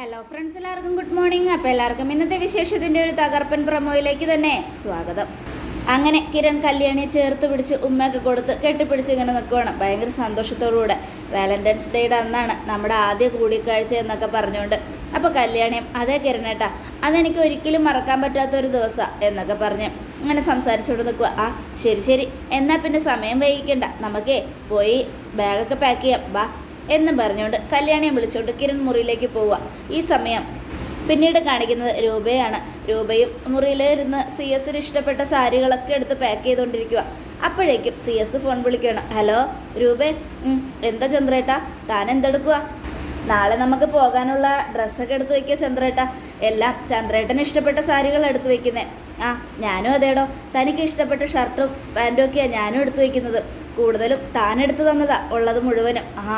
Hello friends എല്ലാവർക്കും good morning അപ്പോൾ എല്ലാവർക്കും ഇന്നത്തെ വിശേഷത്തിന്റെ ഒരു തകർപ്പൻ പ്രമോയിലേക്ക് തന്നെ സ്വാഗതം. അങ്ങനെ കിരൺ കല്യാണി ചേർത്ത് പിടിച്ച് ഉമ്മയൊക്കെ കൊടുത്ത് കെട്ടിപ്പിടിച്ച് ഇങ്ങനെ നിൽക്കുകയാണ് ഭയങ്കര സന്തോഷത്തോടുകൂടെ. വാലന്റൈൻസ് ഡേയുടെ അന്നാണ് നമ്മുടെ ആദ്യ കൂടിക്കാഴ്ച എന്നൊക്കെ പറഞ്ഞുകൊണ്ട്. അപ്പോൾ കല്യാണിയും അതേ കിരണേട്ടാ അതെനിക്ക് ഒരിക്കലും മറക്കാൻ പറ്റാത്ത ഒരു ദിവസമാണ് എന്നൊക്കെ പറഞ്ഞ് അങ്ങനെ സംസാരിച്ചുകൊണ്ട് നിൽക്കുക ആ ശരി ശരി. എന്നാൽ പിന്നെ സമയം വൈകിക്കണ്ട. നമുക്കേ പോയി ബാഗൊക്കെ പാക്ക് ചെയ്യാം. ബാ. എന്നും പറഞ്ഞുകൊണ്ട് കല്യാണിയെ വിളിച്ചുകൊണ്ട് കിരൺ മുറിയിലേക്ക് പോവുക. ഈ സമയം പിന്നീട് കാണിക്കുന്നത് രൂപയാണ്. രൂപയും മുറിയിലിരുന്ന് സി എസിന് ഇഷ്ടപ്പെട്ട സാരികളൊക്കെ എടുത്ത് പാക്ക് ചെയ്തുകൊണ്ടിരിക്കുക. അപ്പോഴേക്കും സി എസ് ഫോൺ വിളിക്കുകയാണ്. ഹലോ രൂപേ എന്താ ചന്ദ്രേട്ടാ? താൻ എന്തെടുക്കുക നാളെ നമുക്ക് പോകാനുള്ള ഡ്രസ്സൊക്കെ എടുത്ത് വയ്ക്കുക ചന്ദ്രേട്ട. എല്ലാം ചന്ദ്രേട്ടന് ഇഷ്ടപ്പെട്ട സാരികൾ എടുത്ത് വയ്ക്കുന്നത് ആ ഞാനും അതേടോ. തനിക്ക് ഇഷ്ടപ്പെട്ട ഷർട്ടും പാന്റും ഒക്കെയാണ് ഞാനും എടുത്ത് വയ്ക്കുന്നത് കൂടുതലും താൻ എടുത്തു തന്നതാ. ഉള്ളത് മുഴുവനും. ആ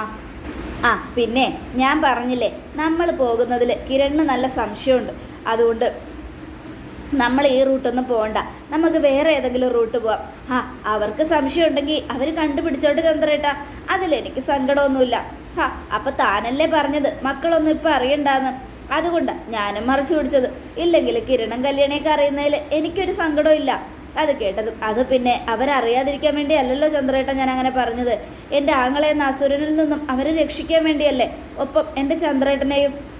ആ പിന്നെ ഞാൻ പറഞ്ഞില്ലേ നമ്മൾ പോകുന്നതിൽ കിരണിന് നല്ല സംശയമുണ്ട്. അതുകൊണ്ട് നമ്മൾ ഈ റൂട്ടൊന്നും പോകണ്ട നമുക്ക് വേറെ ഏതെങ്കിലും റൂട്ട് പോവാം. ആ അവർക്ക് സംശയം ഉണ്ടെങ്കിൽ അവർ കണ്ടുപിടിച്ചോണ്ട് ചന്ദ്രേട്ടാ. അതിലെനിക്ക് സങ്കടമൊന്നുമില്ല. ഹാ അപ്പം താനല്ലേ പറഞ്ഞത്? മക്കളൊന്നും ഇപ്പം അറിയണ്ടാന്ന്. അതുകൊണ്ടാണ് ഞാനും മറച്ചു പിടിച്ചത്. ഇല്ലെങ്കിൽ കിരണം കല്യാണിയൊക്കെ അറിയുന്നതിൽ എനിക്കൊരു സങ്കടവും ഇല്ല അത് കേട്ടതും. അത് പിന്നെ അവരറിയാതിരിക്കാൻ വേണ്ടി അല്ലല്ലോ ചന്ദ്രേട്ടൻ ഞാൻ അങ്ങനെ പറഞ്ഞത്. എന്റെ ആങ്ങളെ അസുരനിൽ നിന്നും അവരെ രക്ഷിക്കാൻ വേണ്ടിയല്ലേ? ഒപ്പം എന്റെ ചന്ദ്രേട്ടനെയും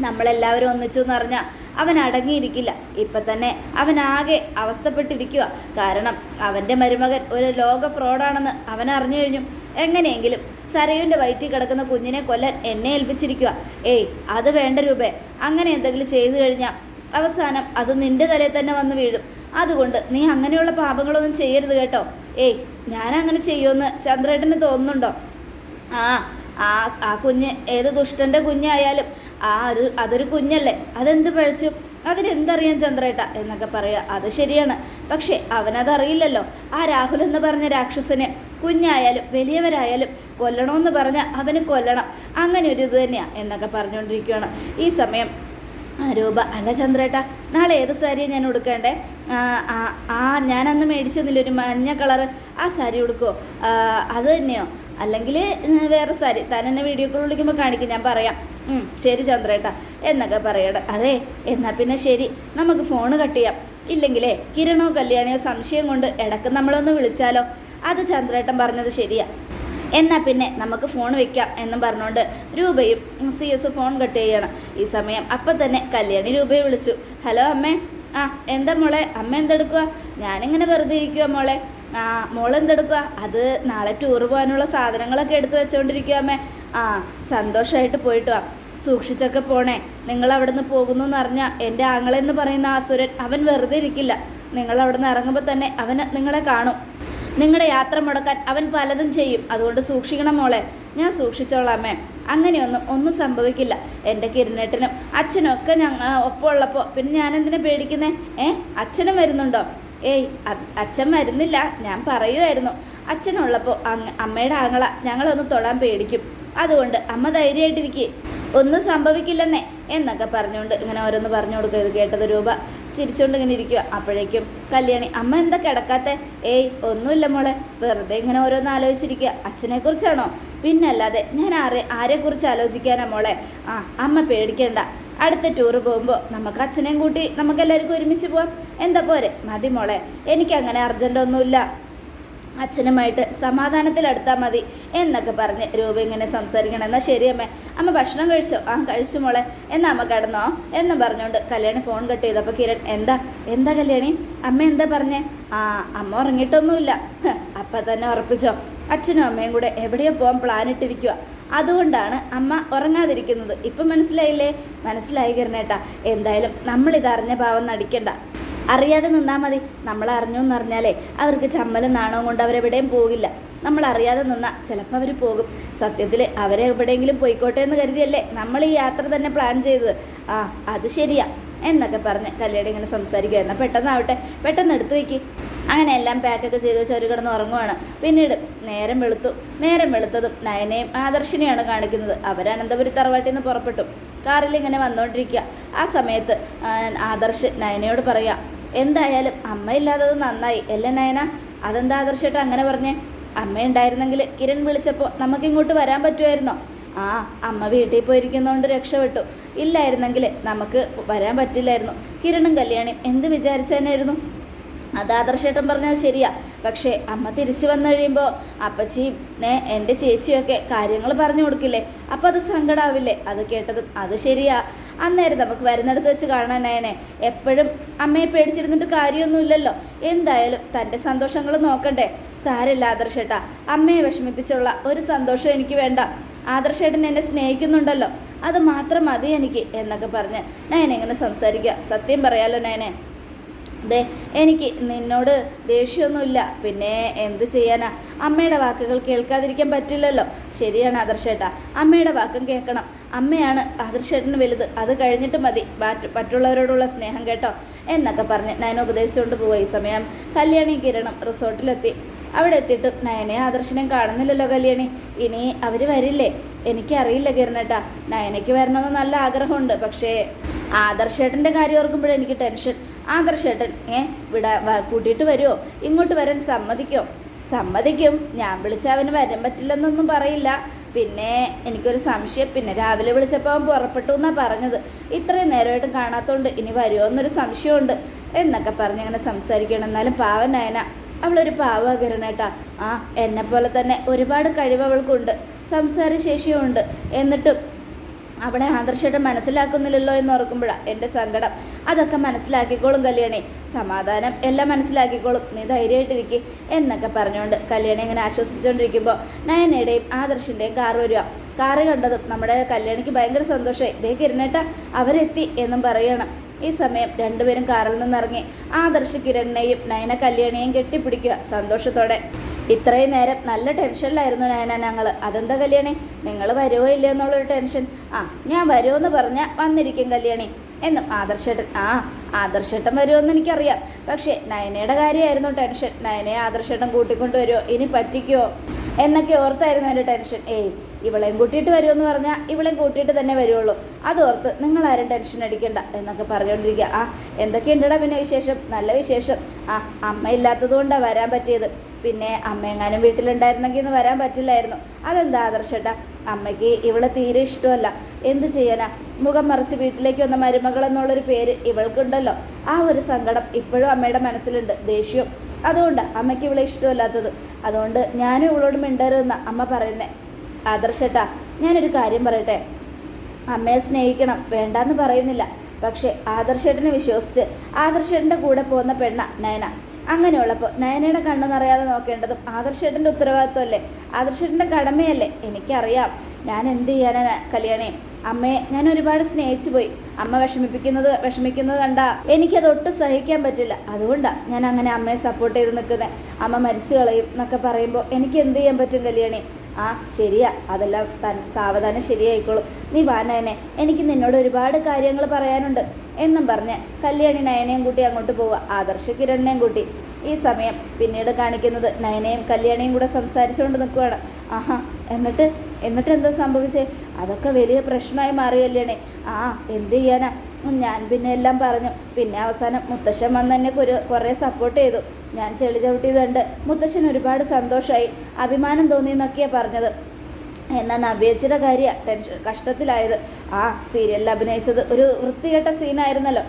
നമ്മളെല്ലാവരും ഒന്നിച്ചു എന്ന് പറഞ്ഞാൽ അവൻ അടങ്ങിയിരിക്കില്ല. ഇപ്പം തന്നെ അവൻ ആകെ അവസ്ഥപ്പെട്ടിരിക്കുക കാരണം അവന്റെ മരുമകൻ ഒരു ലോക ഫ്രോഡാണെന്ന് അവൻ അറിഞ്ഞു കഴിഞ്ഞു. എങ്ങനെയെങ്കിലും സരയുന്റെ വയറ്റിൽ കിടക്കുന്ന കുഞ്ഞിനെ കൊല്ലാൻ എന്നെ ഏൽപ്പിച്ചിരിക്കുക ഏയ് അത് വേണ്ട രൂപേ. അങ്ങനെ എന്തെങ്കിലും ചെയ്തു കഴിഞ്ഞാൽ അവസാനം അത് നിന്റെ തലയിൽ തന്നെ വന്ന് വീഴും. അതുകൊണ്ട് നീ അങ്ങനെയുള്ള പാപങ്ങളൊന്നും ചെയ്യരുത് കേട്ടോ. ഏയ് ഞാൻ അങ്ങനെ ചെയ്യുമെന്ന് ചന്ദ്രേട്ടന് തോന്നുന്നുണ്ടോ? ആ ആ ആ കുഞ്ഞ് ഏത് ദുഷ്ടന്റെ കുഞ്ഞായാലും ആ ഒരു അതൊരു കുഞ്ഞല്ലേ? അതെന്ത് പഴിച്ചു? അതിനെന്തറിയാം ചന്ദ്രേട്ട എന്നൊക്കെ പറയുക അത് ശരിയാണ്. പക്ഷേ അവനതറിയില്ലല്ലോ. ആ രാഹുൽ എന്ന് പറഞ്ഞ രാക്ഷസനെ കുഞ്ഞായാലും വലിയവരായാലും കൊല്ലണമെന്ന് പറഞ്ഞാൽ അവന് കൊല്ലണം. അങ്ങനെ ഒരു ഇത് തന്നെയാണ് എന്നൊക്കെ പറഞ്ഞുകൊണ്ടിരിക്കുകയാണ് ഈ സമയം രൂപ. അല്ല ചന്ദ്രേട്ട നാളെ ഏത് സാരിയാണ് ഞാൻ ഉടുക്കേണ്ടേ? ആ, ഞാനന്ന് മേടിച്ചെന്നില്ല ഒരു മഞ്ഞ കളർ ആ സാരി ഉടുക്കുമോ അത് തന്നെയോ? അല്ലെങ്കിൽ വേറെ സാരി. താൻ എന്നെ വീഡിയോ കോൾ വിളിക്കുമ്പോൾ കാണിക്കും ഞാൻ പറയാം. ശരി ചന്ദ്രേട്ടാ എന്നൊക്കെ പറയണം. അതെ എന്നാൽ പിന്നെ ശരി. നമുക്ക് ഫോണ് കട്ട് ചെയ്യാം. ഇല്ലെങ്കിലേ കിരണോ കല്യാണിയോ സംശയം കൊണ്ട് ഇടയ്ക്ക് നമ്മളൊന്ന് വിളിച്ചാലോ? അത് ചന്ദ്രേട്ടൻ പറഞ്ഞത് ശരിയാ. എന്നാൽ പിന്നെ നമുക്ക് ഫോൺ വെക്കാം എന്നും പറഞ്ഞുകൊണ്ട് രൂപയും സി എസ് ഫോൺ കട്ട് ചെയ്യണം. ഈ സമയം അപ്പം തന്നെ കല്യാണി രൂപയെ വിളിച്ചു. ഹലോ അമ്മേ. ആ എന്താ മോളെ? അമ്മ എന്തെടുക്കുക ഞാനിങ്ങനെ വെറുതെ ഇരിക്കുക മോളെ. ആ മോൾ എന്തെടുക്കുക അത് നാളെ ടൂർ പോകാനുള്ള സാധനങ്ങളൊക്കെ എടുത്തു വെച്ചുകൊണ്ടിരിക്കുക അമ്മേ. ആ സന്തോഷമായിട്ട് പോയിട്ട് വാ. സൂക്ഷിച്ചൊക്കെ പോണേ. നിങ്ങൾ അവിടെ നിന്ന് പോകുന്നു എന്ന് അറിഞ്ഞാൽ എന്റെ ആങ്ങളെന്ന് പറയുന്ന ആ സുരൻ അവൻ വെറുതെ ഇരിക്കില്ല. നിങ്ങൾ നിന്ന് ഇറങ്ങുമ്പോൾ തന്നെ അവന് നിങ്ങളെ കാണും. നിങ്ങളുടെ യാത്ര മുടക്കാൻ അവൻ പലതും ചെയ്യും. അതുകൊണ്ട് സൂക്ഷിക്കണം മോളെ. ഞാൻ സൂക്ഷിച്ചോളാമേ അങ്ങനെയൊന്നും ഒന്നും സംഭവിക്കില്ല. എന്റെ കിരണേട്ടനും അച്ഛനും ഒക്കെ ഞങ്ങൾ ഒപ്പമുള്ളപ്പോൾ പിന്നെ ഞാൻ എന്തിനാ പേടിക്കുന്നേ? ഏ? അച്ഛനും വരുന്നുണ്ടോ? ഏയ് അച്ഛൻ വരുന്നില്ല. ഞാൻ പറയുമായിരുന്നു അച്ഛനുള്ളപ്പോൾ അമ്മയുടെ ആങ്ങള ഞങ്ങളൊന്ന് തൊടാൻ പേടിക്കും. അതുകൊണ്ട് അമ്മ ധൈര്യമായിട്ടിരിക്കേ. ഒന്നും സംഭവിക്കില്ലെന്നേ. എന്നൊക്കെ പറഞ്ഞുകൊണ്ട് ഇങ്ങനെ ഓരോന്ന് പറഞ്ഞു കൊടുക്കുക. ഇത് കേട്ടത് രൂപ ചിരിച്ചുകൊണ്ട് ഇങ്ങനെ ഇരിക്കുക. അപ്പോഴേക്കും കല്യാണി അമ്മ എന്താ കിടക്കാത്തെ? ഏയ് ഒന്നുമില്ല മോളെ. വെറുതെ ഇങ്ങനെ ഓരോന്ന് ആലോചിച്ചിരിക്കുക. അച്ഛനെക്കുറിച്ചാണോ? പിന്നല്ലാതെ ഞാൻ ആരെ ആരെക്കുറിച്ച് ആലോചിക്കാനാ മോളെ? ആ അമ്മ പേടിക്കേണ്ട. അടുത്ത ടൂറ് പോകുമ്പോൾ നമുക്ക് അച്ഛനെയും കൂട്ടി നമുക്ക് എല്ലാവർക്കും ഒരുമിച്ച് പോവാം. എന്താ പോരെ? മതി മോളെ. എനിക്കങ്ങനെ അർജന്റൊന്നുമില്ല അച്ഛനുമായിട്ട് സമാധാനത്തിലെടുത്താൽ മതി എന്നൊക്കെ പറഞ്ഞ് രൂപ ഇങ്ങനെ സംസാരിക്കണം. എന്നാൽ ശരി അമ്മ. അമ്മ ഭക്ഷണം കഴിച്ചോ? ആ കഴിച്ചു മോളെ. എന്നാ അമ്മ കിടന്നോ? എന്ന് പറഞ്ഞുകൊണ്ട് കല്യാണി ഫോൺ കട്ട് ചെയ്തു. അപ്പോൾ കിരൺ എന്താ? എന്താ കല്യാണി? അമ്മ എന്താ പറഞ്ഞേ? ആ അമ്മ ഉറങ്ങിയിട്ടൊന്നുമില്ല. അപ്പം തന്നെ ഉറപ്പിച്ചോ? അച്ഛനും അമ്മയും കൂടെ എവിടെയോ പോകാൻ പ്ലാൻ ഇട്ടിരിക്കുക അതുകൊണ്ടാണ് അമ്മ ഉറങ്ങാതിരിക്കുന്നത്. ഇപ്പം മനസ്സിലായില്ലേ? മനസ്സിലായി കിരണേട്ടാ. എന്തായാലും നമ്മളിതറിഞ്ഞ ഭാവം നടിക്കണ്ട. അറിയാതെ നിന്നാൽ മതി. നമ്മൾ അറിഞ്ഞു എന്നറിഞ്ഞാലേ അവർക്ക് ചമ്മലും നാണവും കൊണ്ട് അവരെവിടെയും പോകില്ല. നമ്മൾ അറിയാതെ നിന്നാൽ ചിലപ്പോൾ അവർ പോകും. സത്യത്തിൽ അവരെ എവിടെയെങ്കിലും പോയിക്കോട്ടെ എന്ന് കരുതിയല്ലേ നമ്മൾ ഈ യാത്ര തന്നെ പ്ലാൻ ചെയ്തത്. ആ അത് ശരിയാ എന്നൊക്കെ പറഞ്ഞ് കല്യാണി ഇങ്ങനെ സംസാരിക്കുക എന്നാൽ പെട്ടെന്നാവട്ടെ. പെട്ടെന്ന് എടുത്തു വയ്ക്ക് അങ്ങനെ എല്ലാം പാക്കൊക്കെ ചെയ്ത് വെച്ച് അവർ കിടന്ന് ഉറങ്ങുവാണ്. പിന്നീട് നേരം വെളുത്തു. നേരം വെളുത്തതും നയനയും ആദർശിനെയാണ് കാണിക്കുന്നത്. അവർ അനന്തപുരി തറവാട്ടിൽ നിന്ന് പുറപ്പെട്ടു. കാറിൽ ഇങ്ങനെ വന്നുകൊണ്ടിരിക്കുക ആ സമയത്ത് ആദർശ് നയനയോട് പറയുക എന്തായാലും അമ്മ ഇല്ലാത്തത് നന്നായി അല്ലേ നയന? അതെന്താ ആദർശേട്ടാ അങ്ങനെ പറഞ്ഞേ? അമ്മ ഉണ്ടായിരുന്നെങ്കിൽ കിരൺ വിളിച്ചപ്പോൾ നമുക്ക് ഇങ്ങോട്ട് വരാൻ പറ്റുമായിരുന്നോ? ആ അമ്മ വീട്ടിൽ പോയിരിക്കുന്നതുകൊണ്ട് രക്ഷപ്പെട്ടു. ഇല്ലായിരുന്നെങ്കിൽ നമുക്ക് വരാൻ പറ്റില്ലായിരുന്നു. കിരണും കല്യാണിയും എന്ത് വിചാരിച്ചതന്നെയായിരുന്നു അത് ആദർശേട്ടൻ പറഞ്ഞാൽ ശരിയാ. പക്ഷേ അമ്മ തിരിച്ചു വന്നു കഴിയുമ്പോൾ അപ്പച്ചിയും നേ എന്റെ ചേച്ചിയൊക്കെ കാര്യങ്ങൾ പറഞ്ഞു കൊടുക്കില്ലേ? അപ്പം അത് സങ്കടാവില്ലേ? അത് കേട്ടതും അത് ശരിയാ. അന്നേരം നമുക്ക് വരുന്നിടത്ത് വെച്ച് കാണാനായനെ എപ്പോഴും അമ്മയെ പേടിച്ചിരുന്നിട്ട് കാര്യമൊന്നുമില്ലല്ലോ. എന്തായാലും തന്റെ സന്തോഷങ്ങൾ നോക്കണ്ടേ. സാരില്ല ആദർശേട്ടാ. അമ്മയെ വിഷമിപ്പിച്ചുള്ള ഒരു സന്തോഷം എനിക്ക് വേണ്ട. ആദർശേട്ടൻ എന്നെ സ്നേഹിക്കുന്നുണ്ടല്ലോ. അത് മാത്രം മതി എനിക്ക് എന്നൊക്കെ പറഞ്ഞ് നയനെ ഇങ്ങനെ സംസാരിക്കുക. സത്യം പറയാലോ നയനെ? ദേ എനിക്ക് നിന്നോട് ദേഷ്യമൊന്നുമില്ല. പിന്നെ എന്ത് ചെയ്യാനാ? അമ്മയുടെ വാക്കുകൾ കേൾക്കാതിരിക്കാൻ പറ്റില്ലല്ലോ. ശരിയാണ് ആദർശേട്ടാ. അമ്മയുടെ വാക്കും കേൾക്കണം. അമ്മയാണ് ആദർശേട്ടന് വലുത്. അത് കഴിഞ്ഞിട്ട് മതി. മറ്റ് മറ്റുള്ളവരോടുള്ള സ്നേഹം കേട്ടോ. എന്നൊക്കെ പറഞ്ഞ് നയന ഉപദേശിച്ചുകൊണ്ട് പോവുക ഈ സമയം കല്യാണി കിരണം റിസോർട്ടിലെത്തി. അവിടെ എത്തിയിട്ട് നയനെ ആദർശനെയും കാണുന്നില്ലല്ലോ കല്യാണി. ഇനി അവർ വരില്ലേ? എനിക്കറിയില്ല കിരണേട്ടാ. നയനയ്ക്ക് വരണമെന്ന് നല്ല ആഗ്രഹമുണ്ട്. പക്ഷേ ആദർശേട്ടന്റെ കാര്യം ഓർക്കുമ്പോഴെനിക്ക് ടെൻഷൻ. ആദർശേട്ടൻ ഏ വിടാ കൂട്ടിയിട്ട് വരുമോ ഇങ്ങോട്ട് വരാൻ സമ്മതിക്കോ? സമ്മതിക്കും. ഞാൻ വിളിച്ച അവന് വരാൻ പറ്റില്ലെന്നൊന്നും പറയില്ല. പിന്നെ എനിക്കൊരു സംശയം. പിന്നെ രാവിലെ വിളിച്ചപ്പോൾ അവൻ പുറപ്പെട്ടു എന്നാണ് പറഞ്ഞത്. ഇത്രയും നേരമായിട്ട് കാണാത്തതുകൊണ്ട് ഇനി വരുമോ എന്നൊരു സംശയമുണ്ട്. എന്നൊക്കെ പറഞ്ഞ് അങ്ങനെ സംസാരിക്കണം. എന്നാലും പാവൻ നയന. അവളൊരു പാവാകരണേട്ടാ ആ എന്നെ പോലെ തന്നെ ഒരുപാട് കഴിവ് അവൾക്കുണ്ട്. സംസാരശേഷിയുമുണ്ട്. എന്നിട്ടും അവളെ ആദർശമായിട്ട് മനസ്സിലാക്കുന്നില്ലല്ലോ എന്ന് ഓർക്കുമ്പോഴാണ് എന്റെ സങ്കടം. അതൊക്കെ മനസ്സിലാക്കിക്കോളും കല്യാണി. സമാധാനം എല്ലാം മനസ്സിലാക്കിക്കോളും. നീ ധൈര്യമായിട്ടിരിക്കും എന്നൊക്കെ പറഞ്ഞുകൊണ്ട് കല്യാണി ഇങ്ങനെ ആശ്വസിപ്പിച്ചുകൊണ്ടിരിക്കുമ്പോൾ നയനയുടെയും ആദർശിന്റെയും കാർ വരിക. കാറ് കണ്ടതും നമ്മുടെ കല്യാണിക്ക് ഭയങ്കര സന്തോഷമായി. ഇതേ കിരണേട്ട അവരെത്തി എന്നും പറയണം. ഈ സമയം രണ്ടുപേരും കാറിൽ നിന്നിറങ്ങി. ആദർശ് കിരണിനെയും നയന കല്യാണിയെയും കെട്ടിപ്പിടിക്കുക സന്തോഷത്തോടെ. ഇത്രയും നേരം നല്ല ടെൻഷനിലായിരുന്നു നയന ഞങ്ങൾ അതെന്താ കല്യാണി? നിങ്ങൾ വരുമോ ഇല്ല എന്നുള്ളൊരു ടെൻഷൻ. ആ ഞാൻ വരുമെന്ന് പറഞ്ഞാൽ വന്നിരിക്കും കല്യാണി. എന്നും ആദർശേട്ടൻ ആ ആദർശേട്ടൻ വരുമെന്ന് എനിക്കറിയാം. പക്ഷേ നയനയുടെ കാര്യമായിരുന്നു ടെൻഷൻ. നയനയെ ആദർശേട്ടൻ കൂട്ടിക്കൊണ്ട് വരുമോ ഇനി പറ്റിക്കോ? എന്നൊക്കെ ഓർത്തായിരുന്നു എന്റെ ടെൻഷൻ. ഏയ് ഇവളെയും കൂട്ടിയിട്ട് വരുമെന്ന് പറഞ്ഞാൽ ഇവളെയും കൂട്ടിയിട്ട് തന്നെ വരുള്ളൂ അതോർത്ത് നിങ്ങളാരും ടെൻഷൻ അടിക്കണ്ട എന്നൊക്കെ പറഞ്ഞുകൊണ്ടിരിക്കുക ആ എന്തൊക്കെയുണ്ടടാ പിന്നെ വിശേഷം? നല്ല വിശേഷം. ആ അമ്മ ഇല്ലാത്തതുകൊണ്ടാണ് വരാൻ പറ്റിയത്. പിന്നെ അമ്മയെങ്ങാനും വീട്ടിലുണ്ടായിരുന്നെങ്കിൽ ഒന്ന് വരാൻ പറ്റില്ലായിരുന്നു. അതെന്താ ആദർശേട്ടാ? അമ്മയ്ക്ക് ഇവളെ തീരെ ഇഷ്ടമല്ല. എന്ത് ചെയ്യാനാ? മുഖം മറിച്ച് വീട്ടിലേക്ക് വന്ന മരുമകൾ എന്നുള്ളൊരു പേര് ഇവൾക്കുണ്ടല്ലോ. ആ ഒരു സങ്കടം ഇപ്പോഴും അമ്മയുടെ മനസ്സിലുണ്ട് ദേഷ്യം. അതുകൊണ്ട് അമ്മയ്ക്ക് ഇവളെ ഇഷ്ടമല്ലാത്തത്. അതുകൊണ്ട് ഞാനും ഇവളോട് മിണ്ടരുതെന്ന അമ്മ പറയുന്നേ. ആദർശേട്ടാ ഞാനൊരു കാര്യം പറയട്ടെ? അമ്മയെ സ്നേഹിക്കണം വേണ്ടാന്ന് പറയുന്നില്ല. പക്ഷേ ആദർശേട്ടനെ വിശ്വസിച്ച് ആദർശേട്ടന്റെ കൂടെ പോകുന്ന പെണ്ണ നയന. അങ്ങനെയുള്ളപ്പോൾ നയനയുടെ കണ്ണു നിറയാതെ നോക്കേണ്ടതും ആദർശേട്ടന്റെ ഉത്തരവാദിത്വമല്ലേ? ആദർശേട്ടന്റെ കടമയല്ലേ? എനിക്കറിയാം. ഞാൻ എന്ത് ചെയ്യാനാണ് കല്യാണേ? അമ്മയെ ഞാൻ ഒരുപാട് സ്നേഹിച്ചു പോയി. അമ്മ വിഷമിപ്പിക്കുന്നത് വിഷമിക്കുന്നത് കണ്ടാ എനിക്കത് ഒട്ടും സഹിക്കാൻ പറ്റില്ല. അതുകൊണ്ടാണ് ഞാൻ അങ്ങനെ അമ്മയെ സപ്പോർട്ട് ചെയ്ത് നിൽക്കുന്നത് അമ്മ മരിച്ചു കളയും എന്നൊക്കെ പറയുമ്പോൾ എനിക്ക് എന്ത് ചെയ്യാൻ പറ്റും കല്യാണി? ആ ശരിയാ. അതെല്ലാം തൻ സാവധാനം ശരിയായിക്കോളും. നീ വാ നയനെ. എനിക്ക് നിന്നോട് ഒരുപാട് കാര്യങ്ങൾ പറയാനുണ്ട്. എന്നും പറഞ്ഞ് കല്യാണി നയനയും കൂട്ടി അങ്ങോട്ട് പോവുക ആദർശ കിരണിനെയും കൂട്ടി. ഈ സമയം പിന്നീട് കാണിക്കുന്നത് നയനയും കല്യാണിയും കൂടെ സംസാരിച്ചുകൊണ്ട് നിൽക്കുവാണ്. ആഹാ എന്നിട്ട് എന്നിട്ട് എന്താ സംഭവിച്ചേ? അതൊക്കെ വലിയ പ്രശ്നമായി മാറിയല്ലേ ആ എന്ത് ചെയ്യാനാ? ഞാൻ പിന്നെ എല്ലാം പറഞ്ഞു. പിന്നെ അവസാനം മുത്തശ്ശൻ വന്ന് എന്നെ ഒരു കുറേ സപ്പോർട്ട് ചെയ്തു. ഞാൻ ചെളി ചവിട്ടിയതുണ്ട്. മുത്തശ്ശൻ ഒരുപാട് സന്തോഷമായി അഭിമാനം തോന്നി എന്നൊക്കെയാണ് പറഞ്ഞത്. എന്നാൽ നവ്യേച്ചിയുടെ കാര്യ ടെൻഷൻ കഷ്ടത്തിലായത്. ആ സീരിയലിൽ അഭിനയിച്ചത് ഒരു വൃത്തികെട്ട സീനായിരുന്നല്ലോ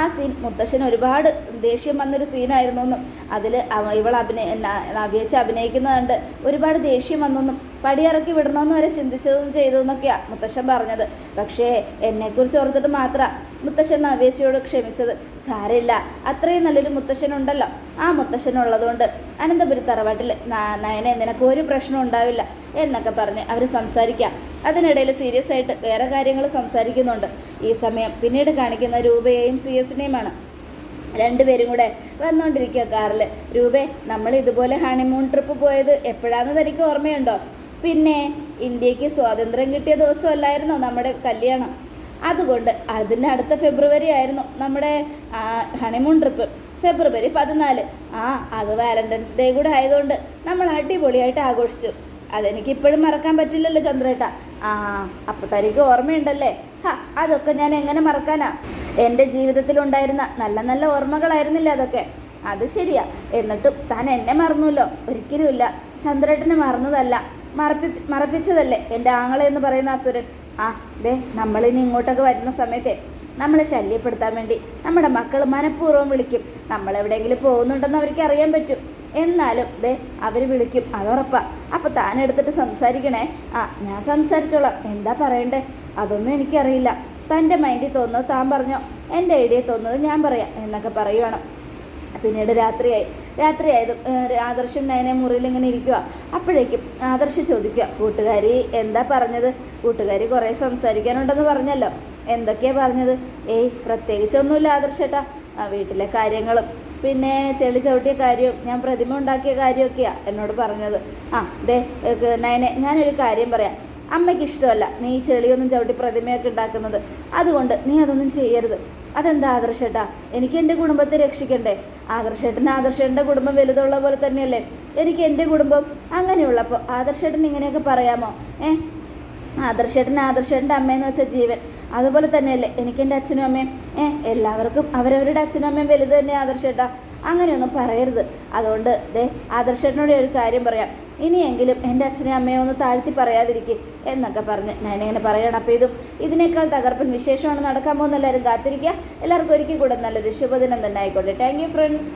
ആ സീൻ മുത്തശ്ശൻ ഒരുപാട് ദേഷ്യം വന്നൊരു സീനായിരുന്നു എന്നും അതിൽ ഇവൾ അഭിനയ നവ്യേച്ചി അഭിനയിക്കുന്നത് കണ്ട് ഒരുപാട് ദേഷ്യം വന്നെന്നും പടിയിറക്കി വിടണമെന്ന് വരെ ചിന്തിച്ചതും ചെയ്തു എന്നൊക്കെയാണ് മുത്തശ്ശൻ പറഞ്ഞത്. പക്ഷേ എന്നെക്കുറിച്ച് ഓർത്തിട്ട് മാത്രം മുത്തശ്ശൻ നവ്യേച്ചിയോട് ക്ഷമിച്ചത്. സാരമില്ല അത്രയും നല്ലൊരു മുത്തശ്ശനുണ്ടല്ലോ. ആ മുത്തശ്ശൻ ഉള്ളതുകൊണ്ട് അനന്തപുരി തറവാട്ടിൽ നയനെ നിനക്ക് ഒരു പ്രശ്നം ഉണ്ടാവില്ല എന്നൊക്കെ പറഞ്ഞ് അവർ സംസാരിക്കാം. അതിനിടയിൽ സീരിയസ് ആയിട്ട് വേറെ കാര്യങ്ങൾ സംസാരിക്കുന്നുണ്ട്. ഈ സമയം പിന്നീട് കാണിക്കുന്ന രൂപയെയും സി എസിനെയുമാണ് രണ്ടുപേരും കൂടെ വന്നുകൊണ്ടിരിക്കുക കാറിൽ രൂപേ നമ്മൾ ഇതുപോലെ ഹണിമൂൺ ട്രിപ്പ് പോയത് എപ്പോഴാണെന്ന് തനിക്ക് ഓർമ്മയുണ്ടോ? പിന്നെ ഇന്ത്യയ്ക്ക് സ്വാതന്ത്ര്യം കിട്ടിയ ദിവസമല്ലായിരുന്നോ നമ്മുടെ കല്യാണം? അതുകൊണ്ട് അതിന്റെ അടുത്ത ഫെബ്രുവരി ആയിരുന്നു നമ്മുടെ ഹണിമൂൺ ട്രിപ്പ് ഫെബ്രുവരി പതിനാല്. ആ അത് വാലന്റൈൻസ് ഡേ കൂടെ ആയതുകൊണ്ട് നമ്മൾ അടിപൊളിയായിട്ട് ആഘോഷിച്ചു. അതെനിക്ക് ഇപ്പോഴും മറക്കാൻ പറ്റില്ലല്ലോ ചന്ദ്രേട്ട. ആ അപ്പോൾ തനിക്ക് ഓർമ്മയുണ്ടല്ലേ? ഹാ അതൊക്കെ ഞാൻ എങ്ങനെ മറക്കാനാ? എന്റെ ജീവിതത്തിലുണ്ടായിരുന്ന നല്ല നല്ല ഓർമ്മകളായിരുന്നില്ല അതൊക്കെ? അത് ശരിയാ. എന്നിട്ടും താൻ എന്നെ മറന്നുല്ലോ. ഒരിക്കലുമില്ല. ചന്ദ്രേട്ടനെ മറന്നതല്ല. മറപ്പി മറപ്പിച്ചതല്ലേ എന്റെ ആങ്ങളെ എന്ന് പറയുന്ന അസുരൻ. ആ ദേ നമ്മളിനി ഇങ്ങോട്ടൊക്കെ വരുന്ന സമയത്തെ നമ്മളെ ശല്യപ്പെടുത്താൻ വേണ്ടി നമ്മുടെ മക്കൾ മനഃപൂർവം വിളിക്കും. നമ്മൾ എവിടെയെങ്കിലും പോകുന്നുണ്ടെന്ന് അവർക്ക് അറിയാൻ പറ്റും. എന്നാലും ദേ അവർ വിളിക്കും. അതുറപ്പാ. അപ്പം താൻ എടുത്തിട്ട് സംസാരിക്കണേ. ആ ഞാൻ സംസാരിച്ചോളാം. എന്താ പറയണ്ടേ? അതൊന്നും എനിക്കറിയില്ല. തന്റെ മൈൻഡിൽ തോന്നുന്നത് താൻ പറഞ്ഞോ? എന്റെ ഐഡിയ തോന്നുന്നത് ഞാൻ പറയാം എന്നൊക്കെ പറയുവാണ്. പിന്നീട് രാത്രിയായി. രാത്രിയായതും ആദർശം നയനെ മുറിയിൽ ഇങ്ങനെ ഇരിക്കുക അപ്പോഴേക്കും ആദർശ് ചോദിക്കുക കൂട്ടുകാരി എന്താ പറഞ്ഞത്? കൂട്ടുകാരി കുറേ സംസാരിക്കാനുണ്ടെന്ന് പറഞ്ഞല്ലോ. എന്തൊക്കെയാണ് പറഞ്ഞത്? ഏയ് പ്രത്യേകിച്ചൊന്നുമില്ല ആദർശേട്ടാ വീട്ടിലെ കാര്യങ്ങളും പിന്നെ ചെളി ചവിട്ടിയ കാര്യവും ഞാൻ പ്രതിമ ഉണ്ടാക്കിയ കാര്യമൊക്കെയാണ് എന്നോട് പറഞ്ഞത്. ആ ദേ നയനെ ഞാനൊരു കാര്യം പറയാം. അമ്മയ്ക്ക് ഇഷ്ടമല്ല. നീ ചെളിയൊന്നും ചവിട്ടി പ്രതിമയൊക്കെ ഉണ്ടാക്കുന്നത്. അതുകൊണ്ട് നീ അതൊന്നും ചെയ്യരുത്. അതെന്താ ആദർശേട്ടാ? എനിക്ക് എന്റെ കുടുംബത്തെ രക്ഷിക്കണ്ടേ? ആദർശേട്ടൻ ആദർശേട്ടന്റെ കുടുംബം വലുതുള്ള പോലെ തന്നെയല്ലേ? എനിക്ക് എന്റെ കുടുംബം അങ്ങനെയുള്ളപ്പോൾ ആദർശേട്ടൻ ഇങ്ങനെയൊക്കെ പറയാമോ? ഏ? ആദർശേട്ടൻ ആദർശേട്ടന്റെ അമ്മയെന്ന് വെച്ചാൽ ജീവൻ. അതുപോലെ തന്നെയല്ലേ എനിക്ക് എന്റെ അച്ഛനും അമ്മയും. ഏ? എല്ലാവർക്കും അവരവരുടെ അച്ഛനും അമ്മയും വലുത് തന്നെ ആദർശേട്ടാ. അങ്ങനെയൊന്നും പറയരുത്. അതുകൊണ്ട് ദേ ആദർശേട്ടനോട് ഒരു കാര്യം പറയാം. ഇനിയെങ്കിലും എന്റെ അച്ഛനെ അമ്മയെ ഒന്ന് താഴ്ത്തി പറയാതിരിക്കും എന്നൊക്കെ പറഞ്ഞ് ഞാനിങ്ങനെ പറയണം. അപ്പോൾ ഇതും ഇതിനേക്കാൾ തകർപ്പൻ വിശേഷമാണ് നടക്കാൻ പോകുന്ന എല്ലാവരും കാത്തിരിക്കുക. എല്ലാവർക്കും ഒരിക്കൽ കൂടെ നല്ലൊരു ശുഭദിനം തന്നെ ആയിക്കോട്ടെ. Thank you friends